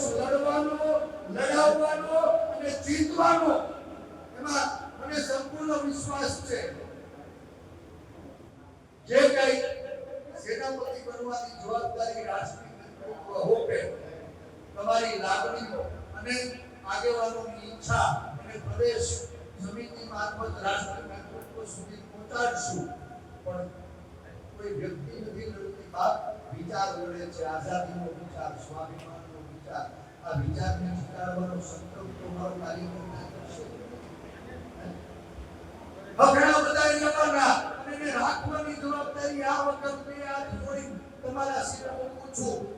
સંઘર્ષ લડવાનો, લડાવવાનો અને જીતવાનો, એમાં મને સંપૂર્ણ વિશ્વાસ છે. જે કઈ સેનાપતિ બનવાની જવાબદારી રાષ્ટ્રીય તમારી લાગણીઓ અને આગેવાનોની ઈચ્છા અને પ્રદેશ સમિતિ મારફત રાષ્ટ્રીય નેતૃત્વ સુધી પહોંચાડશું. પણ કોઈ વ્યક્તિ નથી લડતી બાપ, વિચાર લડે છે. આઝાદીનો વિચાર સ્વાભિમાનનો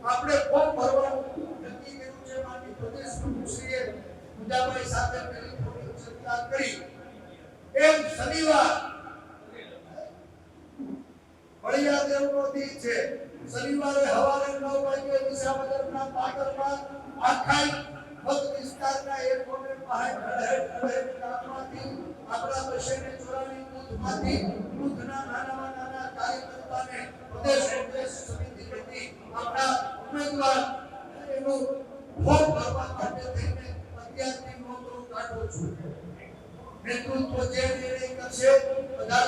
આપણે ફોર્મ ભરવાનું નક્કી કર્યું છે. માનની પ્રદેશ પ્રમુખશ્રીએ મુજાભાઈ સાથે કરી. એમ શનિવાર વળિયા દેવનો દી છે. શનિવારે હવારે 9 વાગે વિસાવદરના પાટણમાં આખાઈ ભક્ત વિસ્તારના એક કોને પાસે ઢળે ગામમાંથી, આપણા બસેને ચોરાની દૂધમાંથી દૂધના નાનામાં નાના કાર્યકર્તાને પ્રદેશ કોંગ્રેસ સમિતિ વતી આપણા ઉમેદવાર એનું ફોર્મ ભરવા માટે થઈને અત્યારથી નોંધો કાઢું છું. નેતૃત્વ જે નિર્ણય કરશે, બધા